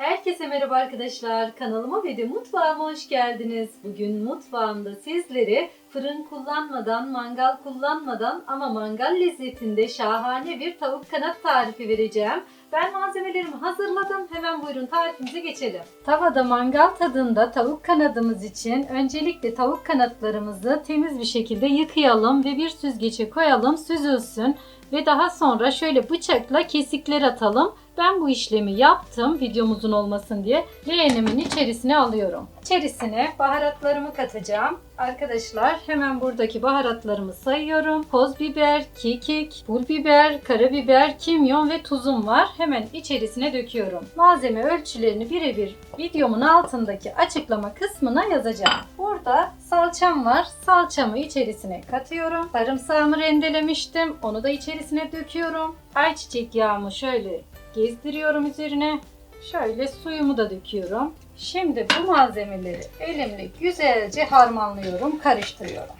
Herkese merhaba arkadaşlar. Kanalıma ve de mutfağıma hoş geldiniz. Bugün mutfağımda sizlere fırın kullanmadan, mangal kullanmadan ama mangal lezzetinde şahane bir tavuk kanat tarifi vereceğim. Ben malzemelerimi hazırladım. Hemen buyurun tarifimize geçelim. Tavada mangal tadında tavuk kanadımız için öncelikle tavuk kanatlarımızı temiz bir şekilde yıkayalım ve bir süzgece koyalım süzülsün ve daha sonra şöyle bıçakla kesikler atalım. Ben bu işlemi yaptım videomuzun olmasın diye. Leğenimin içerisine alıyorum. İçerisine baharatlarımı katacağım. Arkadaşlar hemen buradaki baharatlarımı sayıyorum. Toz biber, kekik, pul biber, karabiber, kimyon ve tuzum var. Hemen içerisine döküyorum. Malzeme ölçülerini birebir videomun altındaki açıklama kısmına yazacağım. Burada salçam var. Salçamı içerisine katıyorum. Sarımsağımı rendelemiştim. Onu da içerisine döküyorum. Ayçiçek yağımı şöyle gezdiriyorum üzerine. Şöyle suyumu da döküyorum. Şimdi bu malzemeleri elimle güzelce harmanlıyorum, karıştırıyorum.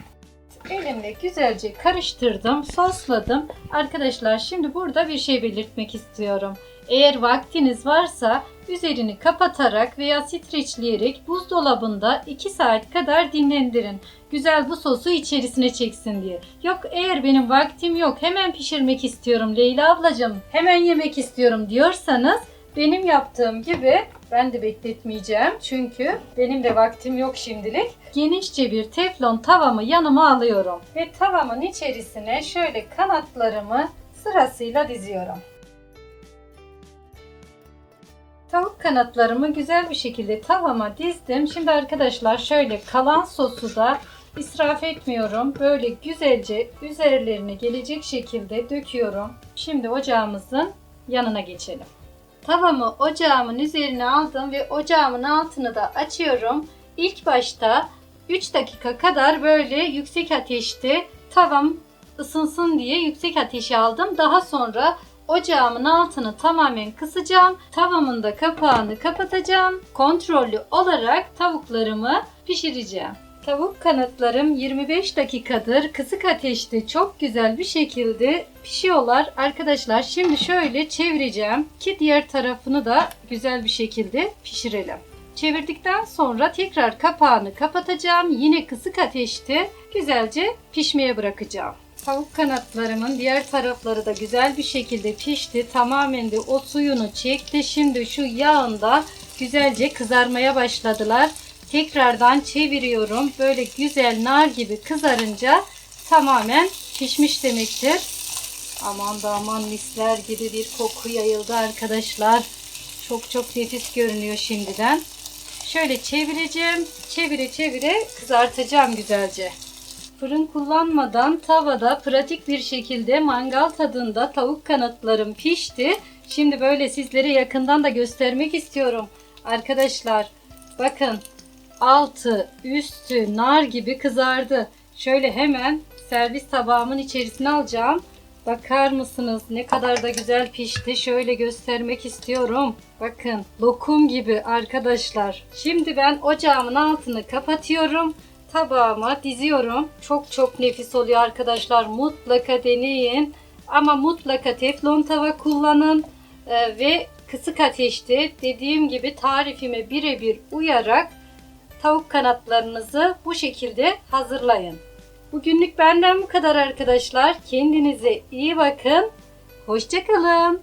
Elimle güzelce karıştırdım, sosladım. Arkadaşlar şimdi burada bir şey belirtmek istiyorum. Eğer vaktiniz varsa üzerini kapatarak veya streçleyerek buzdolabında 2 saat kadar dinlendirin. Güzel bu sosu içerisine çeksin diye. Yok eğer benim vaktim yok hemen pişirmek istiyorum Leyla ablacığım hemen yemek istiyorum diyorsanız benim yaptığım gibi ben de bekletmeyeceğim çünkü benim de vaktim yok şimdilik. Genişçe bir teflon tavamı yanıma alıyorum ve tavamın içerisine şöyle kanatlarımı sırasıyla diziyorum. Tavuk kanatlarımı güzel bir şekilde tavama dizdim. Şimdi arkadaşlar şöyle kalan sosu da israf etmiyorum. Böyle güzelce üzerlerine gelecek şekilde döküyorum. Şimdi ocağımızın yanına geçelim. Tavamı ocağımın üzerine aldım ve ocağımın altını da açıyorum. İlk başta 3 dakika kadar böyle yüksek ateşte tavam ısınsın diye yüksek ateşe aldım. Daha sonra ocağımın altını tamamen kısacağım. Tavamın da kapağını kapatacağım. Kontrollü olarak tavuklarımı pişireceğim. Tavuk kanatlarım 25 dakikadır kısık ateşte çok güzel bir şekilde pişiyorlar. Arkadaşlar şimdi şöyle çevireceğim ki diğer tarafını da güzel bir şekilde pişirelim. Çevirdikten sonra tekrar kapağını kapatacağım. Yine kısık ateşte güzelce pişmeye bırakacağım. Tavuk kanatlarımın diğer tarafları da güzel bir şekilde pişti. Tamamen de o suyunu çekti. Şimdi şu yağında güzelce kızarmaya başladılar. Tekrardan çeviriyorum. Böyle güzel nar gibi kızarınca tamamen pişmiş demektir. Aman da aman misler gibi bir koku yayıldı arkadaşlar. Çok çok nefis görünüyor şimdiden. Şöyle çevireceğim. Çevire çevire kızartacağım güzelce. Fırın kullanmadan tavada pratik bir şekilde mangal tadında tavuk kanatlarım pişti. Şimdi böyle sizlere yakından da göstermek istiyorum. Arkadaşlar bakın altı üstü nar gibi kızardı. Şöyle hemen servis tabağımın içerisine alacağım. Bakar mısınız ne kadar da güzel pişti. Şöyle göstermek istiyorum. Bakın lokum gibi arkadaşlar. Şimdi ben ocağımın altını kapatıyorum. Tabağıma diziyorum. Çok çok nefis oluyor arkadaşlar. Mutlaka deneyin. Ama mutlaka teflon tava kullanın. Ee, ve kısık ateşte dediğim gibi tarifime birebir uyarak tavuk kanatlarınızı bu şekilde hazırlayın. Bugünlük benden bu kadar arkadaşlar. Kendinize iyi bakın. Hoşçakalın.